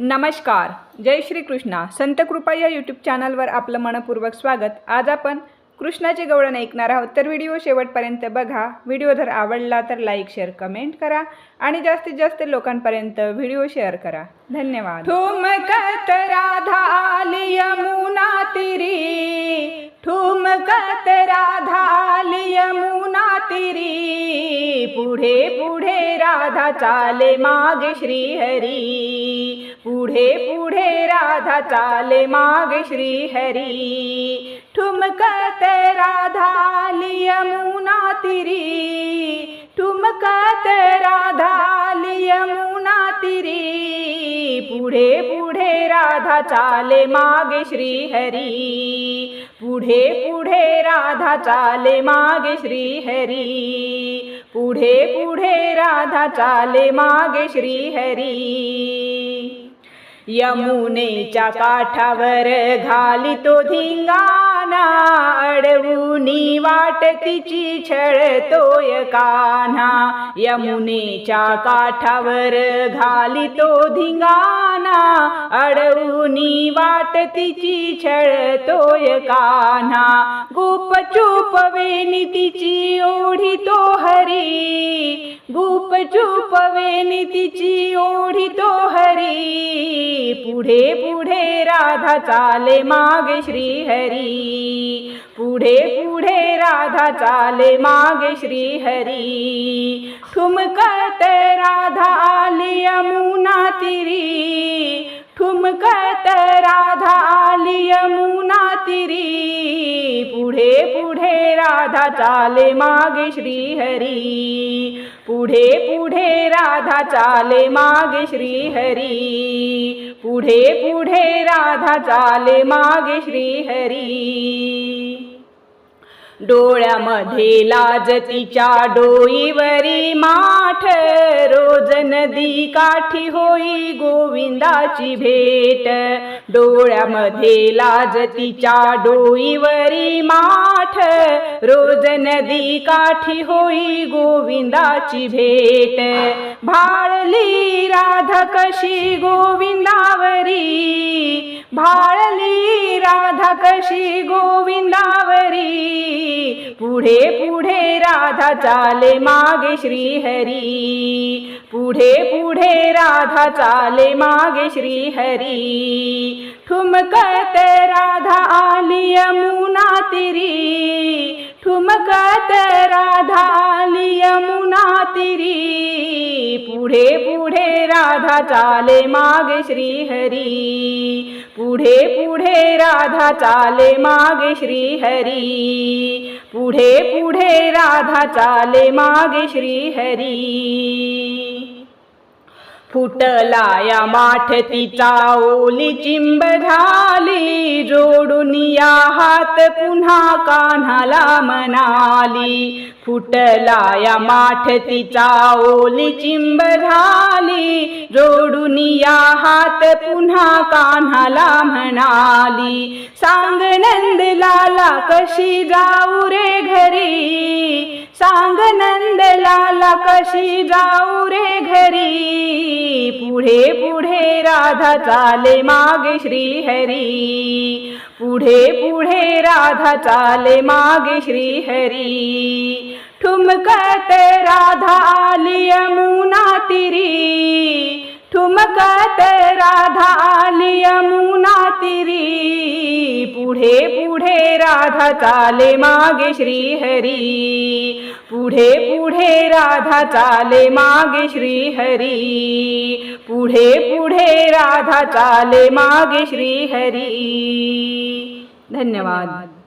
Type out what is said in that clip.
नमस्कार. जय श्री कृष्णा संत कृपा या यूट्यूब चॅनलवर आपलं मनपूर्वक स्वागत. आज आपण कृष्णाचे गवळण ऐकणार आहोत. तर व्हिडिओ शेवटपर्यंत बघा. व्हिडिओ जर आवडला तर लाईक शेअर कमेंट करा आणि जास्तीत जास्त लोकांपर्यंत व्हिडिओ शेअर करा. धन्यवाद. ठुमकत राधा यमुना तिरी. ठुमकत राधा यमुना तिरी. पुढे पुढे राधा चाले मागे श्रीहरी. पुढे पुढे राधा चाले मागे श्रीहरी. ठुमकत राधा यमुना तिरी. ठुमकत राधा यमुना तिरी. पुढे पुढे राधा चाले मागे श्री हरी पुढे पुढे राधा चाले मागे श्री हरी पुढे पुढे राधा चाले मागे श्री हरी यमुनेच्या काठावर घाली तो धिंगाणा. वाट तिची छळतोय कान्हा. यमुनेच्या काठावर घाली तो धिंगाणा. अडवूनी वाट तिची छळतोय कान्हा. गुप चूप वेणी तिची ओढी तो हरी. गुप चूप वेणी तिची ओढी तो हरी. पुढे पुढे राधा चाले मागे श्रीहरी. पुढे पुढे राधा चाले मागे श्रीहरी. ठुमकत राधा आली यमुना तिरी. ठुमकत राधा आली यमुना तिरी. पुढे पुढे राधा चाले मागे श्रीहरी. पुढे पुढे राधा चाले मागे श्रीहरी. पुढे पुढे राधा चाले मागे श्रीहरी. डोळ्यामध्ये लाज तिच्या डोईवरी मा नदी काठी होई गोविंदाची भेट. डोळ्यामध्ये लाज तिच्या डोईवरी माठ. रोज नदी काठी होई गोविंदाची भेट. भाळली राधा कशी गोविंदावरी? भाळली राधा कशी गोविंदा पुढे पुढे राधा चाले मागे श्रीहरी. पुढे पुढे राधा चाले मागे श्रीहरी. ठुमकत राधा आली यमुना तिरी. ठुमकत राधा यमुना तिरी पुढे पुढे राधा चाले मागे श्रीहरी. पुढे पुढे राधा चाले मागे श्रीहरी. पुढे पुढे राधा चाले मागे श्रीहरी. फुटला या माठ तिचा ओली चिंब झाली जोडून या हात पुन्हा कान्हाला म्हणाली फुटला या माठ तिचा ओली चिंब झाली. जोडून या हात पुन्हा कान्हाला म्हणाली. सांग नंदलाला कशी जाऊ रे घरी? सांग नंदलाला कशी जाऊ रे घरी? पुढे पुढे राधा चाले मागे श्रीहरी. पुढे पुढे राधा चाले मागे श्रीहरी. ठुमकते राधा आली यमुना तिरी ठुमकते राधा यमुना तिरी पुढे पुढे राधा चाले मागे श्रीहरी. पुढे पुढे राधा चाले मागे श्रीहरी. पुढे पुढे राधा चाले मागे श्रीहरी. धन्यवाद.